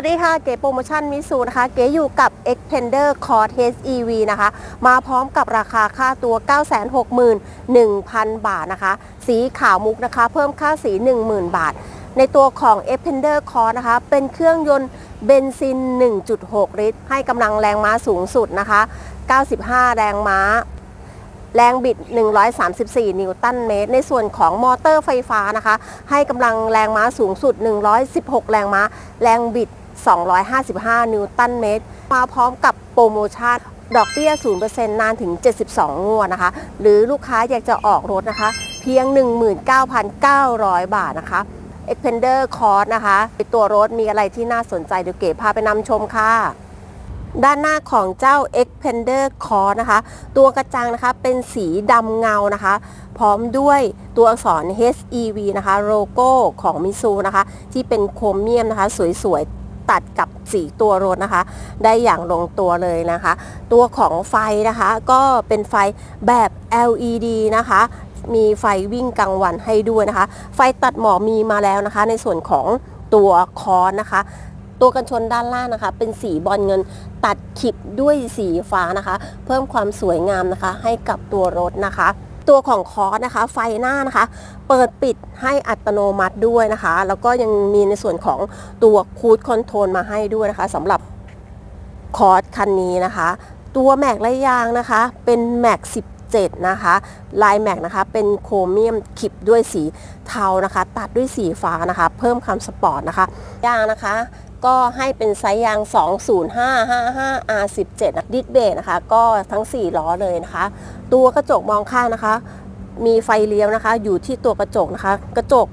วัสดีค่ะ เก๋โปรโมชั่นมิสูนะคะ เก๋อยู่กับ Xpander Core HEV นะคะ มาพร้อมกับราคาค่าตัว 961,000 บาทนะคะ สีขาวมุกนะคะ เพิ่มค่าสี 10,000 บาท ในตัวของ Xpander Core นะคะ เป็นเครื่องยนต์เบนซิน 1.6 ลิตร ให้กำลังแรงม้าสูงสุดนะคะ 95 แรงม้า แรงบิด 134 นิวตันเมตร ในส่วนของมอเตอร์ไฟฟ้านะคะ ให้กำลังแรงม้าสูงสุด 116 แรงม้า แรงบิด 255 นิวตันเมตร มาพร้อมกับโปรโมชั่นดอกเบี้ย 0%นานถึง 72 งวดนะคะ หรือลูกค้าอยากจะออกรถนะคะ เพียง 19,900 บาทนะคะ Xpander Cost นะคะตัวรถมีอะไรที่น่าสนใจเดี๋ยวเก๋พาไปนำชมค่ะด้านหน้าของเจ้า Xpander Core นะคะ ตัวกระจังนะคะเป็นสีดำเงานะคะ พร้อมด้วยตัวอักษร HEV นะคะ โลโก้ของมิซูนะคะ ที่เป็นโครเมียมนะคะ สวยๆ ตัดกับสีตัวรถนะคะ ได้อย่างลงตัวเลยนะคะ ตัวของไฟนะคะก็เป็นไฟแบบ LED นะคะมีไฟวิ่งกลางวันให้ด้วยนะคะ ไฟตัดหมอกมีมาแล้วนะคะ ในส่วนของตัวคอนนะคะ ตัวกันชนด้านล่างนะคะ เป็นสีบอลเงินตัดขิบด้วยสีฟ้านะคะ เพิ่มความสวยงามนะคะ ให้กับตัวรถนะคะ ตัวของคอร์สนะคะ ไฟหน้านะคะ เปิดปิดให้อัตโนมัติด้วยนะคะ แล้วก็ยังมีในส่วนของตัวคูดคอนโทรลมาให้ด้วยนะคะสำหรับคอร์สคันนี้นะคะ ตัวแม็กและยางนะคะ เป็นแม็ก 7 นะคะ ลายแม็กนะคะ เป็นโครเมียมขิบด้วยสีเทานะคะ ตัดด้วยสีฟ้านะคะ เพิ่มความสปอร์ตนะคะ ยางนะคะก็ให้เป็นไซส์ยาง 20555 R17 นะดิสเบรนะคะ ก็ทั้ง 4 ล้อเลยนะคะ ตัวกระจกมองข้างนะคะ มีไฟเลี้ยวนะคะ อยู่ที่ตัวกระจกนะคะ กระจก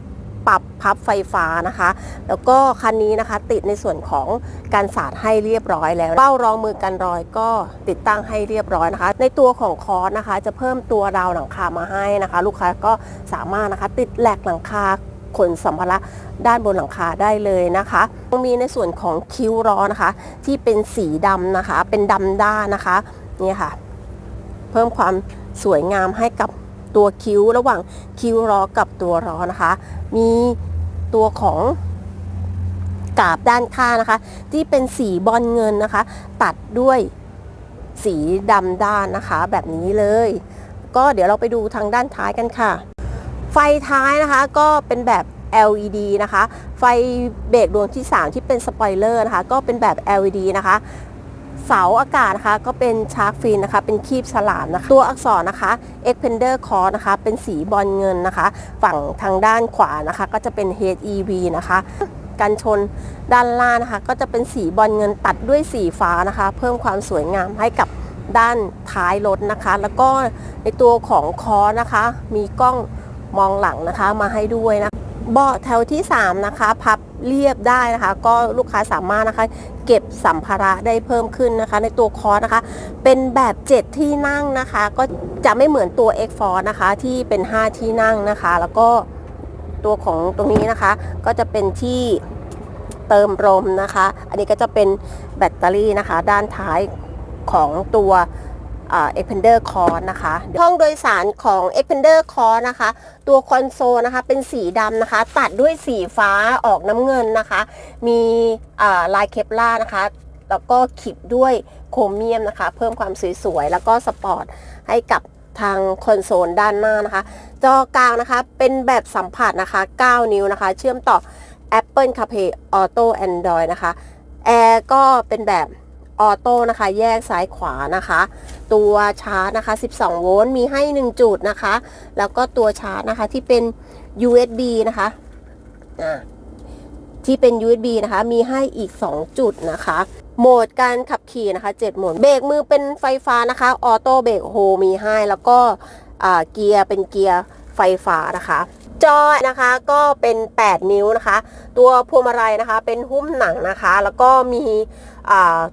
ปรับพับไฟฟ้านะคะ แล้วก็คันนี้นะคะติดในส่วนของการสาดให้เรียบร้อยแล้ว เป้ารองมือกันรอยก็ติดตั้งให้เรียบร้อยนะคะ ในตัวของคอร์สนะคะ จะเพิ่มตัวราวหลังคามาให้นะคะ ลูกค้าก็สามารถนะคะติดแหลกหลังคาขนสัมภาระด้านบนหลังคาได้เลยนะคะยังมีในส่วนของคิ้วล้อนะคะ ที่เป็นสีดำนะคะ เป็นดำด้านนะคะนี่ค่ะ เพิ่มความสวยงามให้กับ ตัวคิ้วระหว่างคิ้วล้อกับตัวล้อนะคะ มีตัวของกาบด้านข้างนะคะ ที่เป็นสีบอลเงินนะคะ ตัดด้วยสีดำด้านนะคะ แบบนี้เลย ก็เดี๋ยวเราไปดูทางด้านท้ายกันค่ะ ไฟท้ายนะคะก็เป็นแบบ LED นะคะ ไฟเบรกดวงที่ 3 ที่เป็นสปอยเลอร์นะคะ ก็เป็นแบบ LED นะคะ เสาอากาศนะคะก็เป็นชาร์กฟินนะคะ เป็นคีบฉลามนะคะ ตัวอักษรนะคะ Xpander Core นะคะ เป็นสีบอลเงินนะคะ ฝั่งทางด้านขวานะคะ ก็จะเป็น HEV นะคะกันชนด้านล่างนะคะ ก็จะเป็นสีบอลเงินตัดด้วยสีฟ้านะคะ เพิ่มความสวยงามให้กับด้านท้ายรถนะคะ แล้วก็ในตัวของคอนะคะ มีกล้องมองหลังนะคะมาให้ด้วยนะเบาะแถวที่ 3 นะคะ พับ เรียบได้นะคะ ก็ลูกค้าสามารถนะคะเก็บสัมภาระได้เพิ่มขึ้นนะคะ ในตัวคอร์สนะคะ เป็นแบบ 7 ที่นั่งนะคะ ก็จะไม่เหมือนตัว X Force นะคะที่เป็น 5 ที่นั่งนะคะ แล้วก็ตัวของตรงนี้นะคะ ก็จะเป็นที่เติมลมนะคะ อันนี้ก็จะเป็นแบตเตอรี่นะคะ ด้านท้ายของตัว เอ่า Xpander Core นะคะ ห้องโดยสารของ Xpander Core นะคะ ตัวคอนโซลนะคะเป็นสีดำนะคะ ตัดด้วยสีฟ้าออกน้ำเงินนะคะ มีลายเคปลาร์นะคะ แล้วก็ขีดด้วยโครเมียมนะคะ เพิ่มความสวยๆ แล้วก็สปอร์ตให้กับทางคอนโซลด้านหน้านะคะ จอกลางนะคะเป็นแบบสัมผัสนะคะ 9 นิ้วนะคะ เชื่อมต่อ Apple CarPlay Auto Android นะคะ แอร์ก็เป็นแบบ ออโต้นะคะ แยกซ้ายขวานะคะ ตัวชาร์จนะคะ 12 โวลต์มีให้ 1 จุดนะคะ แล้วก็ตัวชาร์จนะคะที่เป็น USB นะคะที่เป็น USB นะคะ มีให้อีก 2 จุดนะคะ โหมดการขับขี่นะคะ 7 โหมด เบรกมือเป็นไฟฟ้านะคะ ออโต้เบรกโฮมีให้ แล้วก็เกียร์เป็นเกียร์ไฟฟ้านะคะ จอนะคะก็เป็น 8 นิ้วนะคะ ตัวพวงมาลัยนะคะเป็นหุ้มหนังนะคะ แล้วก็มี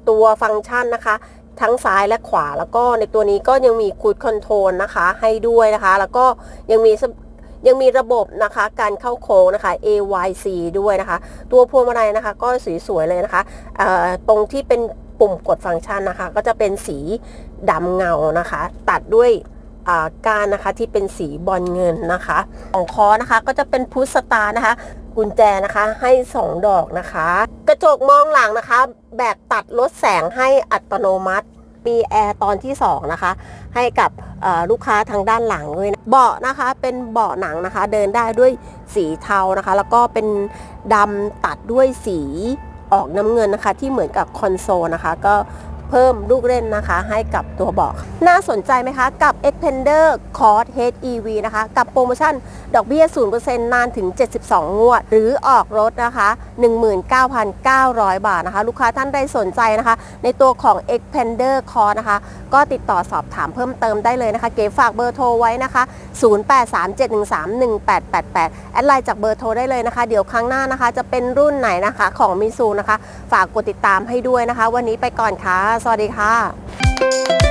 ตัวฟังก์ชันนะคะ ทั้งซ้ายและขวาแล้วก็ในตัวนี้ก็ยังมีคูดคอนโทรลนะคะ ให้ด้วยนะคะ แล้วก็ยังมียังมีระบบนะคะการเข้าโค้งนะคะ AYC ด้วยนะคะ ตัวพวงมาลัยนะคะ ก็สีสวยเลยนะคะตรงที่เป็นปุ่มกดฟังก์ชันนะคะ ก็จะเป็นสีดำเงานะคะ ตัดด้วย ก้านนะคะที่เป็นสีบอลเงินนะคะของคอนะคะก็จะเป็นพุทสตาร์นะคะ กุญแจนะคะให้ 2 ดอกนะคะ กระจกมองหลังนะคะ แบบตัดลดแสงให้อัตโนมัติ มีแอร์ตอนที่ 2 นะคะ ให้กับลูกค้าทางด้านหลังด้วยนะเบาะนะคะเป็นเบาะหนังนะคะ เดินได้ด้วยสีเทานะคะ แล้วก็เป็นดำตัดด้วยสีออกน้ำเงินนะคะ ที่เหมือนกับคอนโซลนะคะ ก็ เพิ่มลูกเล่นนะคะ ให้กับตัวเบาะน่าสนใจไหมคะกับ Xpander Cross HEV นะคะ กับโปรโมชั่นดอกเบี้ย 0%นานถึง 72 งวด หรือออกรถนะคะ 19,900 บาทนะคะ ลูกค้าท่านใดสนใจนะคะ ในตัวของ Xpander Cross นะคะ ก็ติดต่อสอบถามเพิ่มเติมได้เลยนะคะ เก๋ฝากเบอร์โทรไว้นะคะ 0837131888 แอดไลน์จากเบอร์โทรได้เลยนะคะ เดี๋ยวครั้งหน้านะคะจะเป็นรุ่นไหนนะคะของมิซูนะคะ ฝากกดติดตามให้ด้วยนะคะ วันนี้ไปก่อนค่ะสวัสดีค่ะ